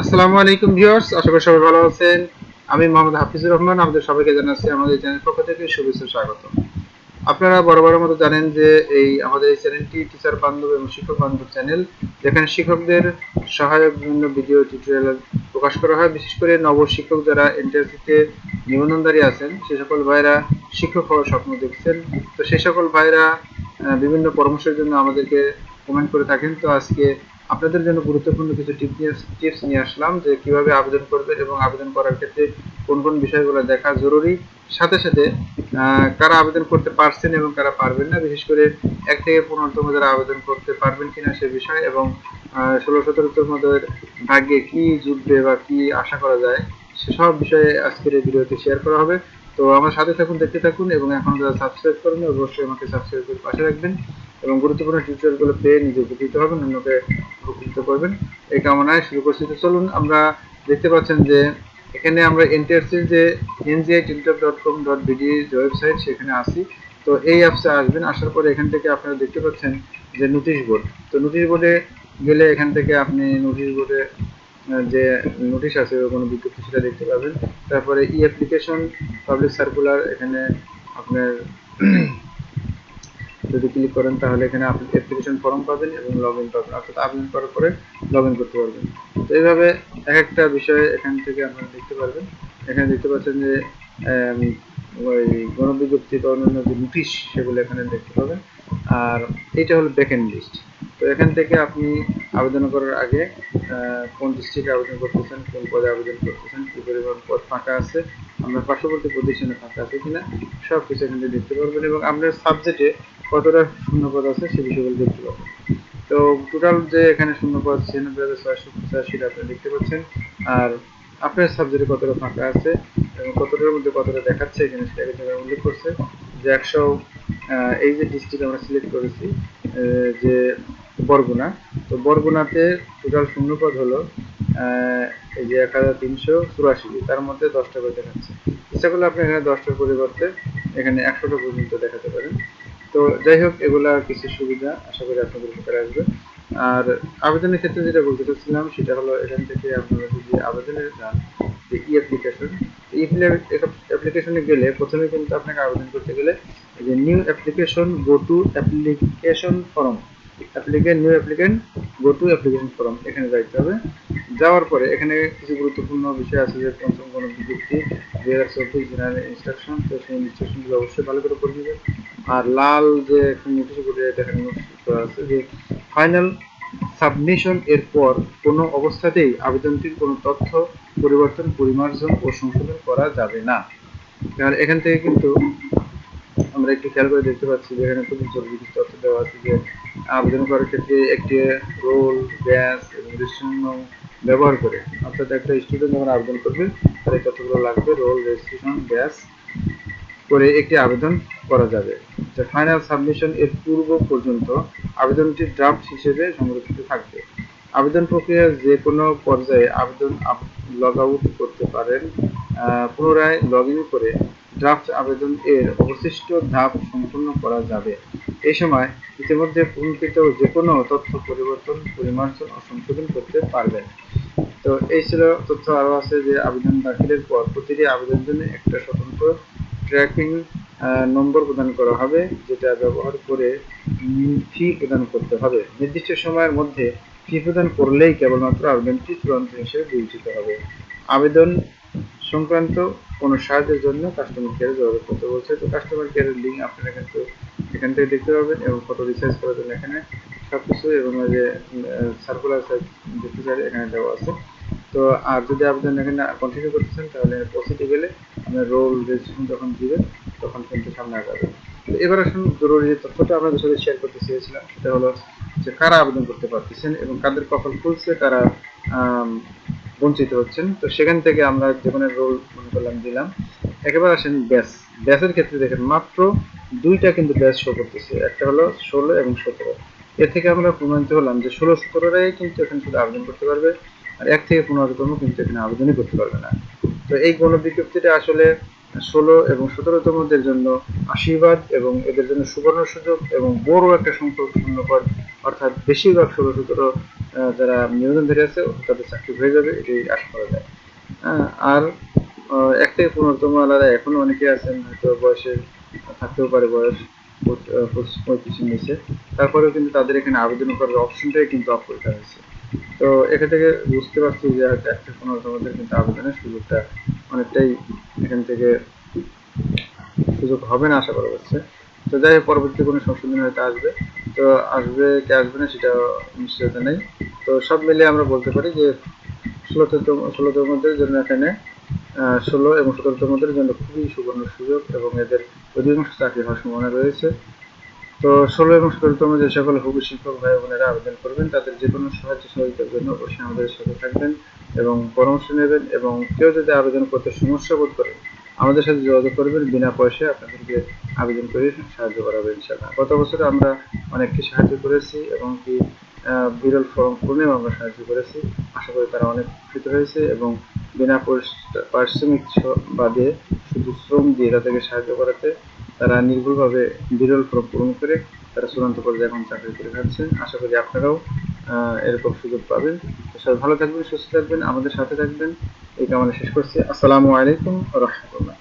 আসসালামু আলাইকুম ভিউয়ার্স, আশা করি সবাই ভালো আছেন। আমি মোহাম্মদ হাফিজুর রহমান, আমাদের সবাইকে জানাচ্ছি আমাদের চ্যানেল পক্ষ থেকে শুভেচ্ছা, স্বাগত। আপনারা বরাবরের মতো জানেন যে এই আমাদের এই চ্যানেলটি টিচার বান্ধব এবং শিক্ষক বান্ধব চ্যানেল, যেখানে শিক্ষকদের সহায়ক বিভিন্ন ভিডিও টিউটোরিয়াল প্রকাশ করা হয়। বিশেষ করে নব শিক্ষক যারা এনটিএসসিতে নিবন্ধনধারী আছেন, সে সকল ভাইরা শিক্ষক হওয়ার স্বপ্ন দেখছেন। তো সেই সকল ভাইরা বিভিন্ন পরামর্শের জন্য আমাদেরকে কমেন্ট করে থাকেন। তো আজকে আপনাদের জন্য গুরুত্বপূর্ণ কিছু টিপস নিয়ে আসলাম যে কীভাবে আবেদন করবেন এবং আবেদন করার ক্ষেত্রে কোন কোন বিষয়গুলো দেখা জরুরি। সাথে সাথে কারা আবেদন করতে পারছেন এবং কারা পারবেন না, বিশেষ করে এক থেকে পনেরোতম যারা আবেদন করতে পারবেন কিনা সে বিষয় এবং ষোলো সতেরোতম ভাগ্যে কি জুটবে বা কি আশা করা যায় সেসব বিষয়ে আজকের এই ভিডিওতে শেয়ার করা হবে। তো আমার সাথে থাকুন, দেখতে থাকুন এবং এখন যারা সাবস্ক্রাইব করেন অবশ্যই আমাকে সাবস্ক্রাইব করে পাশে রাখবেন এবং গুরুত্বপূর্ণ টিউটোরিয়ালগুলো পেয়ে নিজে উপকৃত হবেন। অন্যকে উপকৃত করবেন। এই কামনায় শুরু করছি তো চলুন, আমরা দেখতে পাচ্ছেন যে এখানে আমরা এনটিআরসির যে NGI teletalk dot com dot BD website সেখানে আসি তো এই অ্যাপসে আসবেন, আসার পরে এখান থেকে আপনারা দেখতে পাচ্ছেন যে নোটিশ বোর্ড তো নোটিশ বোর্ডে গেলে এখান থেকে আপনি নোটিশ বোর্ডে যে নোটিশ আছে কোনো বিজ্ঞপ্তি সেটা দেখতে পাবেন। তারপরে ই অ্যাপ্লিকেশন পাবলিক সার্কুলার এখানে আপনার যদি ক্লিক করেন, তাহলে এখানে আপনি অ্যাপ্লিকেশন ফর্ম পাবেন এবং লগ ইন পাবেন। অর্থাৎ আবেদন করার পরে লগ ইন করতে পারবেন। তো এইভাবে এক একটা বিষয়ে এখান থেকে আপনারা দেখতে পারবেন। এখানে দেখতে পাচ্ছেন যে ওই গণবিজ্ঞপ্তি বা অন্যান্য যে নোটিশ, সেগুলো এখানে দেখতে পাবেন। আর এটা হলো ব্যাকএন্ড লিস্ট তো এখান থেকে আপনি আবেদন করার আগে কোন ডিস্ট্রিক্টে আবেদন করতেছেন, কোন পদে আবেদন করতেছেন, কী পরিমাণ পদ ফাঁকা আছে আপনার পার্শ্ববর্তী প্রতিষ্ঠানে ফাঁকা আছে কিনা সব কিছু এখান দেখতে পারবেন এবং আপনার সাবজেক্টে কতটা শূন্যপদ আছে সে বিষয়গুলো দেখতে পাবেন তো টোটাল যে এখানে শূন্যপদ ছিয়ানব্বই হাজার ছয়শো পঁচাশিটা আপনি দেখতে পাচ্ছেন। আর আপনার সাবজেক্টে কতটা ফাঁকা আছে এবং কতটার মধ্যে কতটা দেখাচ্ছে এখানে সেটা এখানে উল্লেখ করছে। যে একশো এই যে ডিস্ট্রিক্ট আমরা সিলেক্ট করেছি যে বরগুনা, তো বরগুনাতে টোটাল শূন্যপদ হলো এই যে এক হাজার তিনশো চুরাশি, তার মধ্যে দশটা করে দেখাচ্ছে। ইচ্ছা করলে আপনি এখানে দশটার পরিবর্তে এখানে একশোটা পর্যন্ত দেখাতে পারেন। তো যাই হোক, এগুলা কিছু সুবিধা আশা করি আপনাদের উপকারে আসবে। আর আবেদনের ক্ষেত্রে যেটা বলতে চাচ্ছিলাম, সেটা হলো এখান থেকে আপনারা যদি আবেদনের যান যে ই অ্যাপ্লিকেশন, ই অ্যাপ্লিকেশনে গেলে প্রথমে কিন্তু আপনাকে আবেদন করতে গেলে যে new application go to application form applicant new applicant go to application form এখানে যাইতে হবে। যাওয়ার পরে এখানে কিছু গুরুত্বপূর্ণ বিষয় আছে যে পঞ্চম কোনো বিজ্ঞপ্তি দুই হাজার চব্বিশ জেনারেল ইনস্ট্রাকশন তো সেই ইনস্ট্রাকশনগুলো অবশ্যই ভালো করে পড়ে নেবেন। আর লাল যে নোটিশ বোর্ডে দেখেন করা আছে যে ফাইনাল সাবমিশন এর পর কোনো অবস্থাতেই আবেদনটির কোনো তথ্য পরিবর্তন, পরিমার্জন ও সংশোধন করা যাবে না। কারণ এখান থেকে কিন্তু আমরা একটু খেয়াল করে দেখতে পাচ্ছি যে এখানে খুবই জরুরি তথ্য দেওয়া আছে যে আবেদন করার ক্ষেত্রে একটি রোল ব্যাস এবং রেজিস্ট্রেশন ব্যবহার করে। অর্থাৎ একটা স্টুডেন্ট যখন আবেদন করবে তার তথ্যগুলো লাগবে? রোল, রেজিস্ট্রেশন, ব্যাস করে একটি আবেদন করা যাবে। ফাইনাল সাবমিশন এর পূর্ব পর্যন্ত আবেদনটি ড্রাফট হিসেবে সংরক্ষিত থাকবে। আবেদন প্রক্রিয়ার যে কোনো পর্যায়ে আবেদন লগ আউট করতে পারেন পুনরায় লগ ইন করে ড্রাফট আবেদন এর অবশিষ্ট ধাপ সম্পূর্ণ করা যাবে। এই সময় ইতিমধ্যে পূরণকৃত যে কোনো তথ্য পরিবর্তন, পরিমার্জন ও সংশোধন করতে পারবেন। তো এই ছিল তথ্য আরও আছে যে আবেদন দাখিলের পর প্রতিটি আবেদনের জন্য একটা স্বতন্ত্র ট্র্যাকিং নম্বর প্রদান করা হবে, যেটা ব্যবহার করে ফি প্রদান করতে হবে। নির্দিষ্ট সময়ের মধ্যে ফি প্রদান করলেই কেবলমাত্র আবেদনটি চূড়ান্ত হিসেবে বিবেচিত হবে। আবেদন সংক্রান্ত কোনো সাহায্যের জন্য কাস্টমার কেয়ারে যোগাযোগ করতে বলছে। তো কাস্টমার কেয়ারের লিঙ্ক আপনারা কিন্তু এখান থেকে দেখতে পাবেন এবং ফটো রিসার্চ করার জন্য এখানে সবকিছু এবং ওই যে সার্কুলার দেখতে চাইলে এখানে দেওয়া আছে। তো আর যদি আবেদন এখানে কন্টিনিউ করতেছেন তাহলে পসিটিভ গেলে আপনার রোল রেজিস্ট্রেশন যখন দিবেন তখন কিন্তু সামনে আগাবে তো এবার আসুন জরুরি যে তথ্যটা আপনাদের সাথে শেয়ার করতে চেয়েছিলাম সেটা হলো যে কারা আবেদন করতে পারতেছেন এবং কাদের কপাল খুলছে আম, বঞ্চিত হচ্ছেন। তো সেখান থেকে আমরা যে কোনো রোল মনে করলাম, দিলাম। একেবারে আসেন ব্যাস। ব্যাসের ক্ষেত্রে দেখেন, মাত্র দুইটা কিন্তু ব্যাস শো করতেছে। একটা হলো ষোলো এবং সতেরো। এর থেকে আমরা প্রমাণিত হলাম যে ষোলো, সতেরোরাই কিন্তু এখানে শুধু আবেদন করতে পারবে। আর এক থেকে পনেরোতম কিন্তু এখানে আবেদনই করতে পারবে না। তো এই গণবিজ্ঞপ্তিটা আসলে ষোলো এবং সতেরোতমদের জন্য আশীর্বাদ এবং এদের জন্য সুবর্ণ সুযোগ এবং বড় একটা সংখ্যক শূন্যপদ অর্থাৎ বেশিরভাগ ষোলো, সতেরো যারা নিবন্ধনধারী আছে, তাদের চাকরি হয়ে যাবে এটি আশা করা যায়। আর এক থেকে পনেরোতম আলাদা এখনও অনেকে আছেন, হয়তো বয়সে থাকতেও পারে বয়স পঁচিশ পঁয়ত্রিশের নিচে। তারপরেও কিন্তু তাদের এখানে আবেদন করার অপশনটাই কিন্তু অফ করে হয়েছে তো এখান থেকে বুঝতে পারছি যে হয়তো এক থেকে পনেরোতমদের কিন্তু আবেদনের সুযোগটা অনেকটাই এখান থেকে সুযোগ হবে না, আশা করা যাচ্ছে তো যাই হোক, পরবর্তী কোনো সংশোধন হয়তো আসবে। তো আসবে কি আসবে না সেটা নিশ্চয়তা নেই। তো সব মিলিয়ে আমরা বলতে পারি যে ষোলোতম ষোলোতমদের জন্য এখানে ষোলো এবং সতেরোতমদের জন্য খুবই সুবর্ণ সুযোগ এবং এদের অধিকাংশ চাকরি হওয়ার সম্ভাবনা রয়েছে। তো ষোলো এবং সতেরোতম যে সকল হবু শিক্ষক ভাই বোনেরা আবেদন করবেন, তাদের যে কোনো সাহায্য সহযোগিতার জন্য অবশ্যই আমাদের সাথে থাকবেন এবং পরামর্শ নেবেন এবং কেউ যদি আবেদন করতে সমস্যা বোধ করেন, আমাদের সাথে যোগাযোগ করবেন, বিনা পয়সায় আপনাদেরকে আবেদন করে সাহায্য করা হবে ইনশাআল্লাহ। গত বছর আমরা অনেককে সাহায্য করেছি এবং কি বিরল ফর্ম পূর্ণেও আমরা সাহায্য করেছি। আশা করি তারা অনেক উপকৃত হয়েছে এবং বিনা পারিশ্রমিক বাদে শুধু শ্রম দিয়ে তাদেরকে সাহায্য করাতে তারা নির্ভুলভাবে বিরল ফর্ম পূরণ করে তারা চূড়ান্ত পর্যায়ে এখন চাকরি করে খাচ্ছেন আশা করি আপনারাও এরকম সুযোগ পাবেন। সবাই ভালো থাকবেন, সুস্থ থাকবেন, আমাদের সাথে থাকবেন। এই কামনা শেষ করছি। আসসালামু আলাইকুম রহমতুল্লাহ।